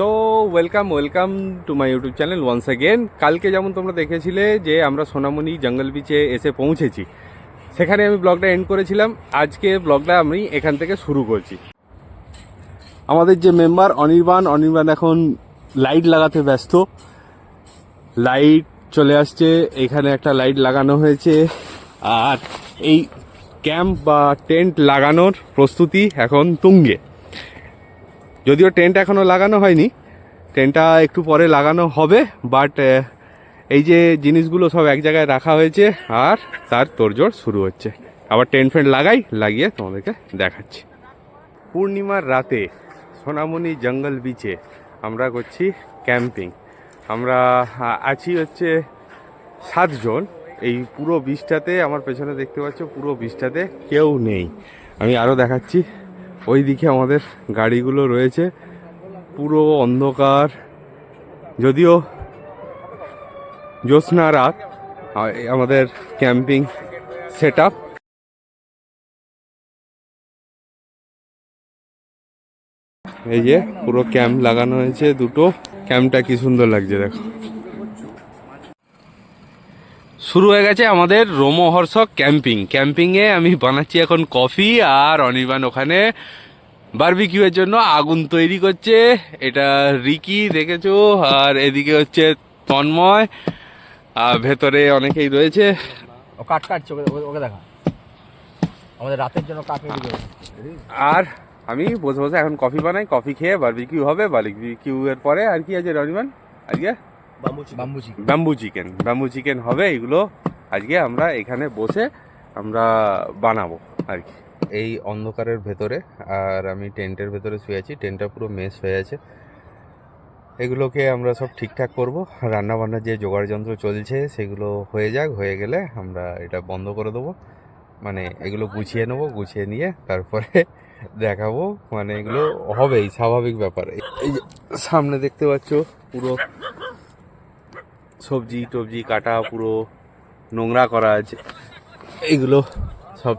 So welcome welcome to my YouTube channel once again কালকে যেমন তোমরা দেখেছিলে যে আমরা সোনামণি জঙ্গল বিচে এসে পৌঁছেছি। সেখানে আমি ব্লগটা এন্ড করেছিলাম। আজকে ব্লগটা আমি এখান থেকে শুরু করছি। আমাদের যে মেম্বার অনির্বাণ অনির্বাণ এখন লাইট লাগাতে ব্যস্ত। লাইট চলে আসছে। এখানে একটা লাইট লাগানো হয়েছে। আর এই ক্যাম্প বা টেন্ট লাগানোর প্রস্তুতি এখন তুঙ্গে। যদিও টেন্ট এখনও লাগানো হয়নি। টেন্টটা একটু পরে লাগানো হবে বাট এই যে জিনিসগুলো সব এক জায়গায় রাখা হয়েছে, আর তার তোড়জোড় শুরু হচ্ছে। আবার টেন্ট ফেন্ট লাগাই, লাগিয়ে তোমাদেরকে দেখাচ্ছি। পূর্ণিমার রাতে সোনামণি জঙ্গল বিচে আমরা করছি ক্যাম্পিং আমরা আছি হচ্ছে সাতজন। এই পুরো বিচটাতে আমার পেছনে দেখতে পাচ্ছ, পুরো বিচটাতে কেউ নেই। আমি আরও দেখাচ্ছি। ওই দিকে আমাদের গাড়িগুলো রয়েছে। পুরো অন্ধকার। যদিও জ্যোৎস্না রাত আমাদের ক্যাম্পিং সেট আপ এই যে পুরো ক্যাম্প লাগানো হয়েছে দুটো। ক্যাম্পটা কি সুন্দর লাগছে দেখো। শুরু হয়ে গেছে আমাদের রোমহর্ষক ক্যাম্পিং। ক্যাম্পিংয়ে আমি বানাচ্ছি এখন কফি আর অনির্বাণ ওখানে বারবিকিউ এর জন্য আগুন তৈরি করছে। এটা রিকি দেখেছ? আর এদিকে হচ্ছে তন্ময়। আর ভেতরে অনেকেই রয়েছে। কাট কাটছে ওকে দেখা। আমাদের রাতের জন্য কাট আর আমি বসে বসে এখন কফি বানাই। কফি খেয়ে বারবিকিউ হবে। বারবিকিউ এর পরে আর কি আছে রনিমান আজকে? ব্যাম্বু চিকেন ব্যাম্বু চিকেন হবে এগুলো আজকে আমরা এখানে বসে আমরা বানাবো আর কি। এই অন্ধকারের ভেতরে আর আমি টেন্টের ভেতরে শুয়ে আছি টেন্টটা পুরো মেস হয়ে আছে। এগুলোকে আমরা সব ঠিকঠাক করব। রান্না বান্নার যে জোগাড় যন্ত্র চলছে সেগুলো হয়ে যাক হয়ে গেলে আমরা এটা বন্ধ করে দেবো। মানে এগুলো গুছিয়ে নেব গুছিয়ে নিয়ে তারপরে দেখাবো। মানে এগুলো হবেই স্বাভাবিক ব্যাপার। এই যে সামনে দেখতে পাচ্ছ পুরো সবজি টবজি কাটা, পুরো নোংরা করা আছে। এইগুলো সব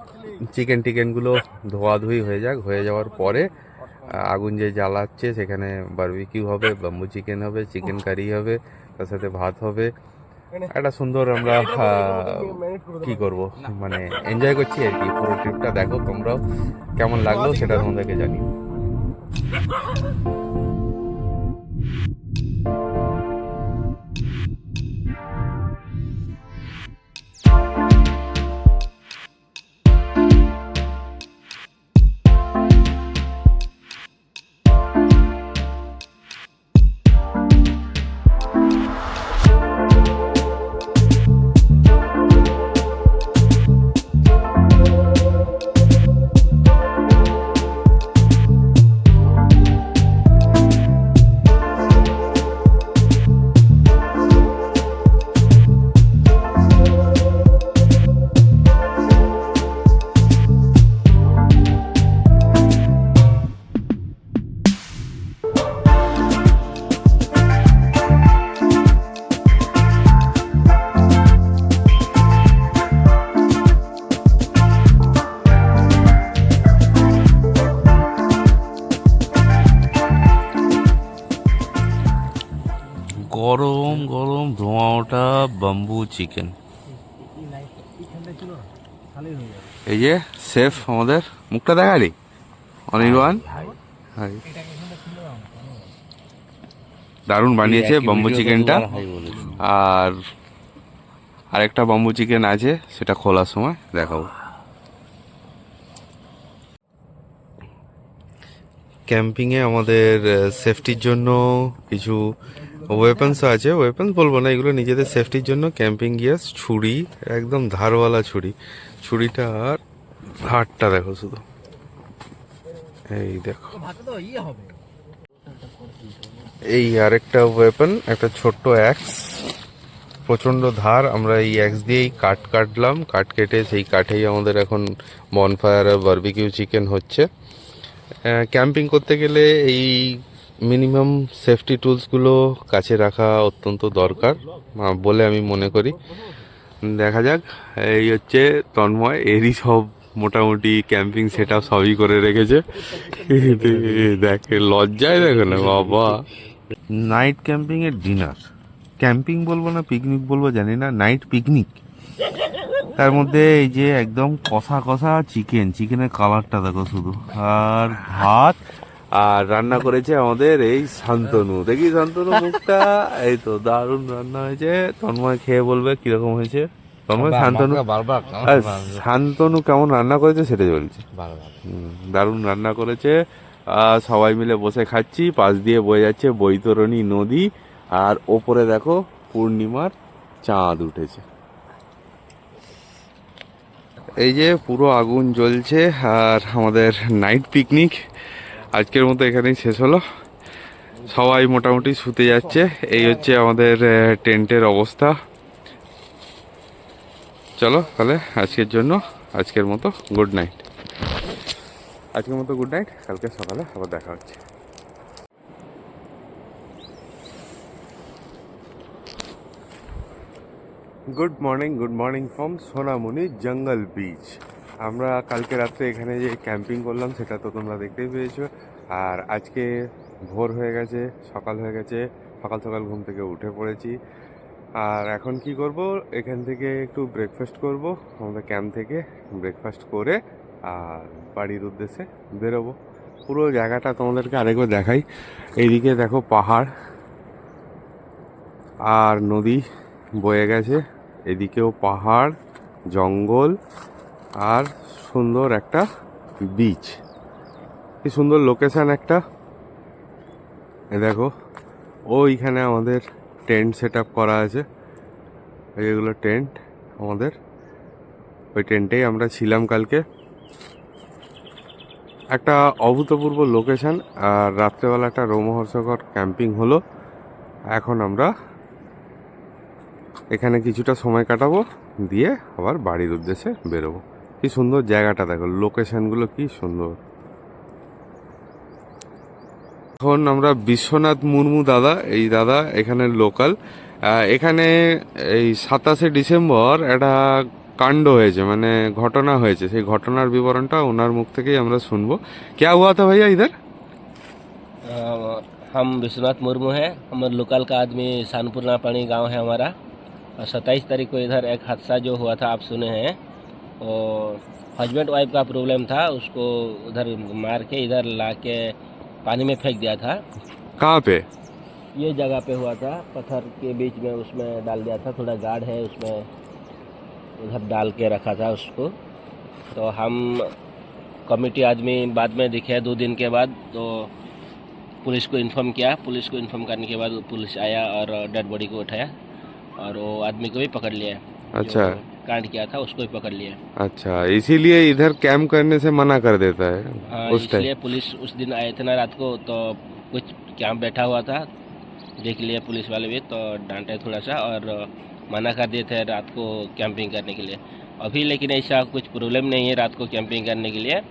চিকেন টিকেনগুলো ধোয়াধুয়ি হয়ে যাক, হয়ে যাওয়ার পরে আগুন যে জ্বালাচ্ছে, সেখানে বারবিকিউ হবে বাম্বু চিকেন হবে চিকেন কারি হবে, তার সাথে ভাত হবে। একটা সুন্দর আমরা কি করব? মানে এনজয় করছি আর কি। পুরো ট্রিপটা দেখো তোমরাও কেমন লাগল, সেটা তোমাদেরকে জানিও। চিকেন এই যে শেফ আমাদের। মুখটা দেখালি অনির্বাণ হাই দারুণ বানিয়েছে বাম্বু চিকেনটা আর আরেকটা বাম্বু চিকেন আছে সেটা খোলার সময় দেখাবো। ক্যাম্পিংয়ে আমাদের সেফটির জন্য কিছু ওয়েপন্স আছে ওয়েপন্স বলব না, এগুলো নিজেদের সেফটির জন্য ক্যাম্পিং গিয়ার্স ছুরি, একদম ধারওয়ালা ছুরি। ছুরিটা আর হাটটা দেখো শুধু। এই দেখো। এই আরেকটা ওয়েপন একটা ছোট্ট অ্যাক্স প্রচণ্ড ধার, আমরা এই অ্যাক্স দিয়েই কাঠ কাটলাম। কাঠ কেটে সেই কাঠেই আমাদের এখন বনফায়ার বারবিকিউ চিকেন হচ্ছে। ক্যাম্পিং করতে গেলে এই মিনিমাম সেফটি টুলসগুলো কাছে রাখা অত্যন্ত দরকার। বলে আমি মনে করি। দেখা যাক, এই হচ্ছে তন্ময়, এরই সব মোটামুটি ক্যাম্পিং সেট আপ সবই করে রেখেছে। দেখে, লজ্জায় দেখো না, বাবা। নাইট ক্যাম্পিং এর ডিনার ক্যাম্পিং বলব না পিকনিক বলব, জানি না নাইট পিকনিক তার মধ্যে এই যে একদম কষা কষা চিকেন চিকেনের কালারটা দেখো শুধু। আর ভাত আর রান্না করেছে আমাদের এই শান্তনু। দেখি শান্তনু মুখটা? এই তো দারুণ রান্না হয়েছে। তন্ময় খেয়ে বলবে কীরকম হয়েছে? তন্ময় শান্তনু? শান্তনু কেমন রান্না করেছে সেটা বলছি। দারুণ রান্না করেছে। সবাই মিলে বসে খাচ্ছি। পাশ দিয়ে বয়ে যাচ্ছে বৈতরণী নদী। আর ওপরে দেখো পূর্ণিমার চাঁদ উঠেছে। এই যে পুরো আগুন জ্বলছে আর আমাদের নাইট পিকনিক আজকের মতো এখানেই শেষ হলো। সবাই মোটামুটি শুতে যাচ্ছে। এই হচ্ছে আমাদের টেন্টের অবস্থা। চলো তাহলে আজকের জন্য আজকের মতো গুড নাইট। আজকের মতো গুড নাইট। কালকে সকালে আবার দেখা হচ্ছে। Good morning good morning from Sonamoni jungle beach. আমরা কালকে রাত্রে এখানে যে ক্যাম্পিং করলাম, সেটা তো তোমরা দেখতেই পেয়েছ। আর আজকে ভোর হয়ে গেছে, সকাল হয়ে গেছে, সকাল সকাল ঘুম থেকে উঠে পড়েছি। আর এখন কি করব? এখান থেকে একটু ব্রেকফাস্ট করব, আমাদের ক্যাম্প থেকে ব্রেকফাস্ট করে আর বাড়ির উদ্দেশ্যে বেরোবো। পুরো জায়গাটা তোমাদেরকে আরেকবার দেখাই। এইদিকে দেখো পাহাড় আর নদী বয়ে গেছে। এদিকেও পাহাড়, জঙ্গল আর সুন্দর একটা বিচ কি সুন্দর লোকেশান একটা। এ দেখো, ওইখানে আমাদের টেন্ট সেট করা আছে। এগুলো টেন্ট আমাদের ওই টেন্টেই আমরা ছিলাম কালকে। একটা অভূতপূর্ব লোকেশান আর রাত্রেবেলা একটা রোমহর্ষকর ক্যাম্পিং হলো। এখন আমরা এখানে কিছুটা সময় কাটাবো, দিয়ে আবার বাড়ির উদ্দেশ্যে বেরোবো। কি সুন্দর জায়গাটা দেখো লোকেশনগুলো কি সুন্দর এখন আমরা বিশ্বনাথ মুর্মু দাদা এই দাদা এখানে লোকাল এখানে এই সাতাশে ডিসেম্বর একটা কাণ্ড হয়েছে মানে ঘটনা হয়েছে সেই ঘটনার বিবরণটা ওনার মুখ থেকেই আমরা শুনবো क्या हुआ था भैया इधर अ, हम विश्वनाथ मुर्मू हैं हम लोकल का आदमी शानपुरना पानी गांव है हमारा और सत्ताईस तारीख को इधर एक हादसा जो हुआ था आप सुने हैं और हस्बैंड वाइफ का प्रॉब्लम था उसको उधर मार के इधर ला के पानी में फेंक दिया था। कहाँ पे? ये जगह पे हुआ था पत्थर के बीच में उसमें डाल दिया था थोड़ा गाढ़ है उसमें उधर डाल के रखा था उसको। तो हम कमेटी आदमी बाद में दिखे दो दिन के बाद तो पुलिस को इन्फॉर्म किया। पुलिस को इन्फॉर्म करने के बाद पुलिस आया और डेड बॉडी को उठाया और वो आदमी को भी पकड़ लिया। अच्छा। कांड किया था उसको भी पकड़ लिया। अच्छा इसीलिए इधर कैंप करने से मना कर देता है हाँ उस इसलिए पुलिस उस दिन आए थे ना रात को तो कुछ कैंप बैठा हुआ था देख लिया पुलिस वाले भी तो डांटे थोड़ा सा और मना कर दिए थे रात को कैंपिंग करने के लिए। अभी लेकिन ऐसा कुछ प्रॉब्लम नहीं है रात को कैंपिंग करने के लिए।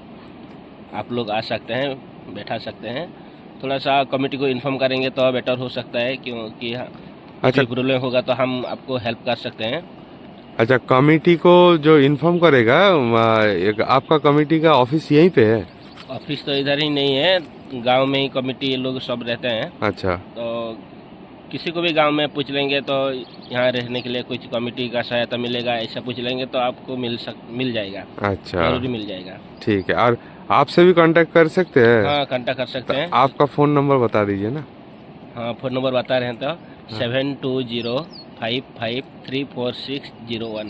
आप लोग आ सकते हैं बैठा सकते हैं। थोड़ा सा कमेटी को इन्फॉर्म करेंगे तो बेटर हो सकता है क्योंकि हाँ, अच्छा। प्रॉब्लम होगा तो हम आपको हेल्प कर सकते हैं। अच्छा कमेटी को जो इन्फॉर्म करेगा एक आपका कमेटी का ऑफ़िस यहीं पे है? ऑफ़िस तो इधर ही नहीं है गाँव में ही कमेटी लोग सब रहते हैं। अच्छा। तो किसी को भी गाँव में पूछ लेंगे तो यहाँ रहने के लिए कुछ कमेटी का सहायता मिलेगा ऐसा पूछ लेंगे तो आपको मिल सक मिल जाएगा। अच्छा। ज़रूरी मिल जाएगा। ठीक है और आपसे भी कांटेक्ट कर सकते हैं? हाँ कांटेक्ट कर सकते हैं। तो आपका फ़ोन नंबर बता दीजिए ना। हाँ फ़ोन नंबर बता रहे हैं तो seven two zero five five three four six zero one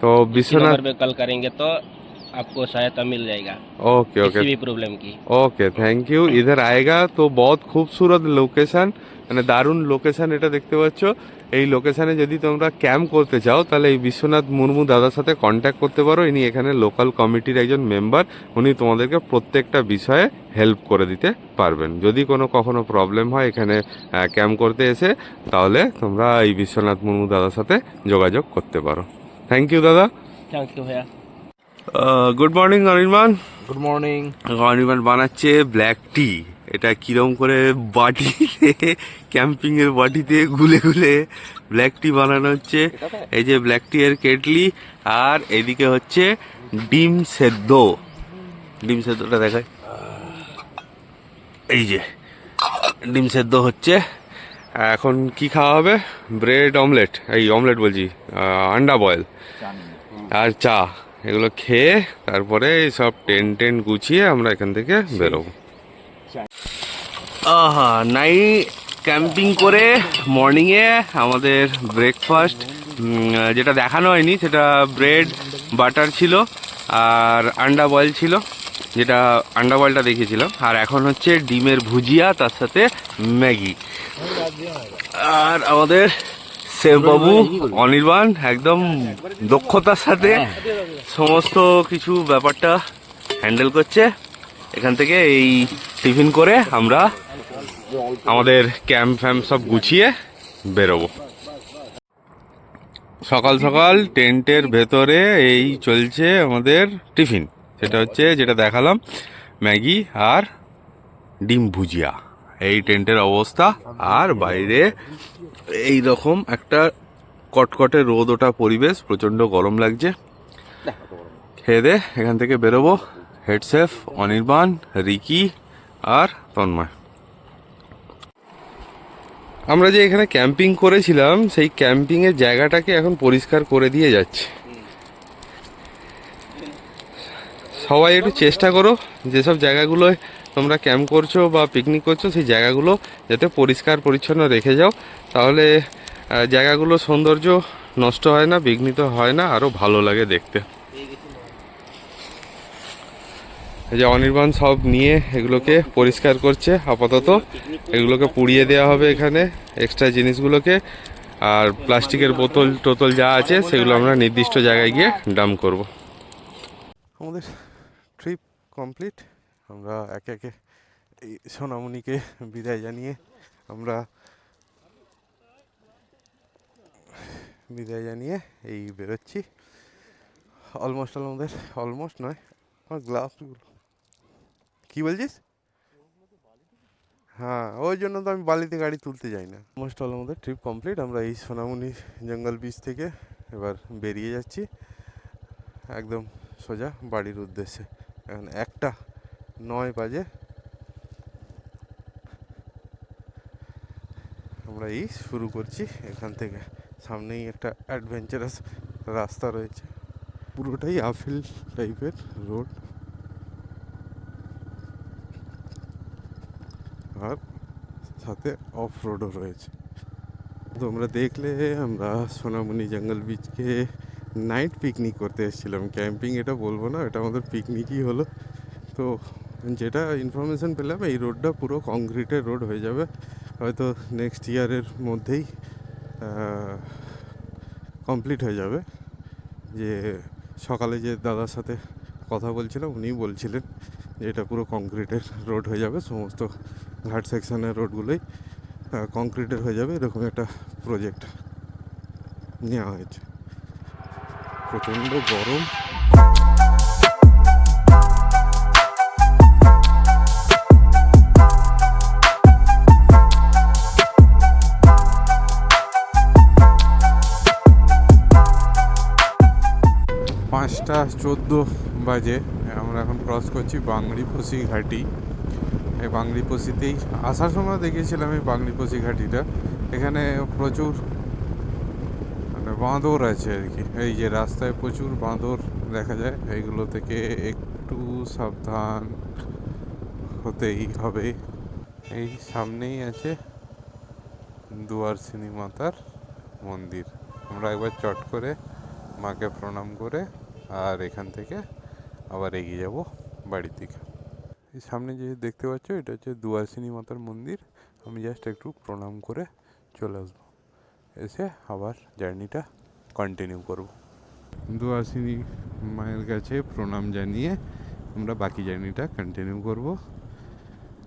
तो बीस नंबर पे कॉल करेंगे तो आपको सहायता मिल जाएगा ओके किसी ओके भी प्रॉब्लम की ওকে থ্যাংক ইউ ইধার আয়েগা তো বহুত খুবসুরত লোকেশন মানে দারুণ লোকেশন এটা দেখতে পাচ্ছ এই লোকেশনে যদি তোমরা ক্যাম্প করতে চাও তাহলে এই বিশ্বনাথ মুর্মু দাদার সাথে কন্ট্যাক্ট করতে পারো ইনি এখানে লোকাল কমিটির একজন মেম্বার উনি তোমাদেরকে প্রত্যেকটা বিষয়ে হেল্প করে দিতে পারবেন যদি কোনো কখনো প্রবলেম হয় এখানে ক্যাম্প করতে এসে তাহলে তোমরা এই বিশ্বনাথ মুর্মু দাদার সাথে যোগাযোগ করতে পারো থ্যাংক ইউ দাদা थैंक यू भैया good morning Anirban good morning Anirban বানাচ্ছে ব্ল্যাক টি এটা কিরম করে বাটিতে ক্যাম্পিং এর বাটিতে গুলে গুলে ব্ল্যাক টি বানানো হচ্ছে। এই যে ব্ল্যাক টি এর কেটলি আর এদিকে হচ্ছে ডিম সেদ্ধ। ডিম সেদ্ধটা দেখায় এই যে ডিম সেদ্ধ হচ্ছে। এখন কি খাওয়া হবে? ব্রেড অমলেট এই অমলেট বলছি আন্ডা বয়েল আর চা। এগুলো খেয়ে তারপরে সব টেন টেন গুছিয়ে আমরা এখান থেকে বেরোবো। আহা নাই ক্যাম্পিং করে মর্নিংয়ে আমাদের ব্রেকফাস্ট যেটা দেখানো হয়নি সেটা ব্রেড বাটার ছিল আর আন্ডা বয়েল ছিল যেটা আন্ডা বয়েলটা দেখিয়েছিলাম। আর এখন হচ্ছে ডিমের ভুজিয়া তার সাথে ম্যাগি। আর আমাদের সেববাবু অনির্বাণ একদম দক্ষতার সাথে সমস্ত কিছু ব্যাপারটা হ্যান্ডেল করছে। এখান থেকে এই টিফিন করে আমরা আমাদের ক্যাম্প ফ্যাম্প সব গুছিয়ে বেরোবো। সকাল সকাল টেন্টের ভেতরে এই চলছে আমাদের টিফিন। সেটা হচ্ছে যেটা দেখালাম ম্যাগি আর ডিম ভুজিয়া। এই টেন্টের অবস্থা। আর বাইরে এই রকম একটা কটকটে রোদ ওঠা পরিবেশ, প্রচণ্ড গরম লাগছে। খেয়ে এখান থেকে বেরোবো। হেডসেফ অনির্বাণ, রিকি আর তন্ময়। আমরা যে এখানে ক্যাম্পিং করেছিলাম, সেই ক্যাম্পিংয়ের জায়গাটাকে এখন পরিষ্কার করে দিয়ে যাচ্ছে। সবাই একটু চেষ্টা করো, যেসব জায়গাগুলোয় তোমরা ক্যাম্প করছ বা পিকনিক করছ, সেই জায়গাগুলো যাতে পরিষ্কার পরিচ্ছন্ন রেখে যাও। তাহলে জায়গাগুলো সৌন্দর্য নষ্ট হয় না, বিঘ্নিত হয় না আরও ভালো লাগে দেখতে। যে অনির্বাণ সব নিয়ে এগুলোকে পরিষ্কার করছে, আপাতত। এগুলোকে পুড়িয়ে দেওয়া হবে এখানে এক্সট্রা জিনিসগুলোকে। আর প্লাস্টিকের বোতল টোতল যা আছে, সেগুলো আমরা নির্দিষ্ট জায়গায় গিয়ে ডাম করব। আমাদের ট্রিপ কমপ্লিট আমরা একে একে এই সোনামণিকে বিদায় জানিয়ে আমরা বিদায় জানিয়ে এই বেরোচ্ছি। অলমোস্ট আমাদের অলমোস্ট নয়, আমার গ্লাভসগুলো কি বলছিস? হ্যাঁ ওই জন্য তো আমি বালিতে গাড়ি তুলতে যাই না। অলমোস্ট অল আমাদের ট্রিপ কমপ্লিট আমরা এই সোনামণি জঙ্গল বিচ থেকে এবার বেরিয়ে যাচ্ছি। একদম সোজা বাড়ির উদ্দেশ্যে। এখন একটা নয় বাজে। আমরা এই শুরু করছি এখান থেকে। সামনেই একটা অ্যাডভেঞ্চারাস রাস্তা রয়েছে। পুরোটাই আফিল টাইপের রোড আর সাথে অফ রোডও রয়েছে। তোমরা দেখলে আমরা সোনামণি জঙ্গল বিচকে নাইট পিকনিক করতে এসেছিলাম। ক্যাম্পিং এটা বলব না, এটা আমাদের পিকনিকই হলো। তো যেটা ইনফরমেশন পেলাম, এই রোডটা পুরো কংক্রিটের রোড হয়ে যাবে। হয়তো নেক্সট ইয়ারের মধ্যেই কমপ্লিট হয়ে যাবে। যে সকালে যে দাদার সাথে কথা বলছিলাম উনি বলছিলেন যে এটা পুরো কংক্রিটের রোড হয়ে যাবে, সমস্ত ঘাট সেকশনের রোডগুলোই কংক্রিটের হয়ে যাবে। এরকম একটা প্রজেক্ট নেওয়া হয়েছে। প্রচণ্ড গরম। পাঁচটা চোদ্দ বাজে। আমরা এখন ক্রস করছি বাংড়িপোষি ঘাটি। এই বাংড়িপোষিতেই আসার সময় দেখেছিলাম এই বাংড়িপোষি ঘাটিটা। এখানে প্রচুর মানে বাঁদর আছে আর কি। এই যে রাস্তায় প্রচুর বাঁদর দেখা যায়। এইগুলো থেকে একটু সাবধান হতেই হবে। এই সামনেই আছে দুয়ারসিনী মাতার মন্দির। আমরা একবার চট করে মাকে প্রণাম করে আর এখান থেকে আবার এগিয়ে যাব বাড়ির দিকে। এই সামনে যে দেখতে পাচ্ছ, এটা হচ্ছে দুয়ারসিনী মাতার মন্দির। আমি জাস্ট একটু প্রণাম করে চলে আসব। এসে আবার জার্নিটা কন্টিনিউ করব। দুয়ারসিনী মায়ের কাছে প্রণাম জানিয়ে আমরা বাকি জার্নিটা কন্টিনিউ করব।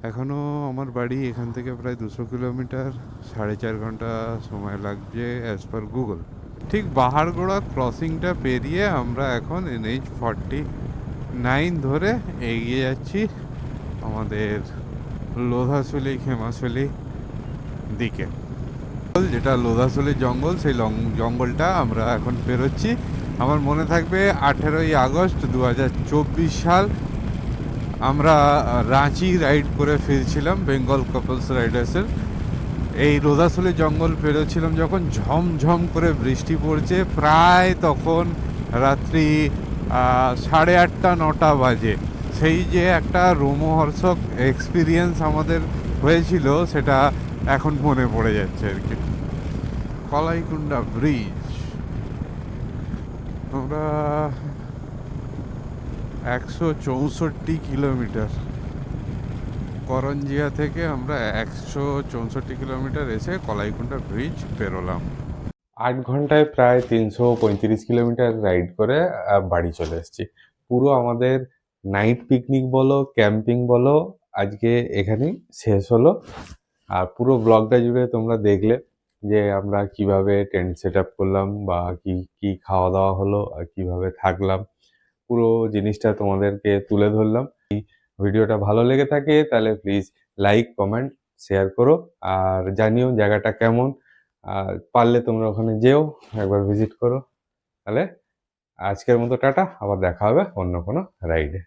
এখনও আমার বাড়ি এখান থেকে প্রায় দুশো কিলোমিটার, সাড়ে চার ঘণ্টা সময় লাগছে অ্যাজ পার গুগল ঠিক বাহারগোড়া ক্রসিংটা পেরিয়ে আমরা এখন এনএইচ ফর্টি নাইন ধরে এগিয়ে যাচ্ছি আমাদের লোধাশুলি খেমাশুলি দিকে। যেটা লোধাসলি জঙ্গল, সেই জঙ্গলটা আমরা এখন পেরোচ্ছি। আমার মনে থাকবে আঠেরোই আগস্ট দু হাজার চব্বিশ সাল আমরা রাঁচি রাইড করে ফিরছিলাম, বেঙ্গল কাপলস রাইডার্সের। এই রোদাসলি জঙ্গল পেরোচ্ছিলাম যখন ঝমঝম করে বৃষ্টি পড়ছে, প্রায় তখন রাত্রি সাড়ে আটটা, নটা বাজে। সেই যে একটা রোমহর্ষক এক্সপিরিয়েন্স আমাদের হয়েছিল, সেটা এখন মনে পড়ে যাচ্ছে আর কি। কলাইকুণ্ডা ব্রিজ আমরা একশো চৌষট্টি কিলোমিটার। করঞ্জিয়া থেকে আমরা একশো চৌষট্টি কিলোমিটার এসে কলাইকুণ্ডা ব্রিজ পেরোলাম। আট ঘন্টায় প্রায় তিনশো পঁয়ত্রিশ কিলোমিটার রাইড করে বাড়ি চলে এসেছি। পুরো আমাদের নাইট পিকনিক বলো, ক্যাম্পিং বলো, আজকে এখানেই শেষ হলো। আর পুরো ব্লগটা জুড়ে তোমরা দেখলে যে আমরা কীভাবে টেন্ট সেট আপ করলাম বা কি কি খাওয়া দাওয়া হলো আর কীভাবে থাকলাম। পুরো জিনিসটা তোমাদেরকে তুলে ধরলাম। ভিডিওটা ভালো লেগে থাকে, তাহলে প্লিজ লাইক কমেন্ট শেয়ার করো আর জানিও জায়গাটা কেমন। আর পারলে তোমরা ওখানে যেও, একবার ভিজিট করো। তাহলে আজকের মতো টাটা, আবার দেখা হবে অন্য কোনো রাইডে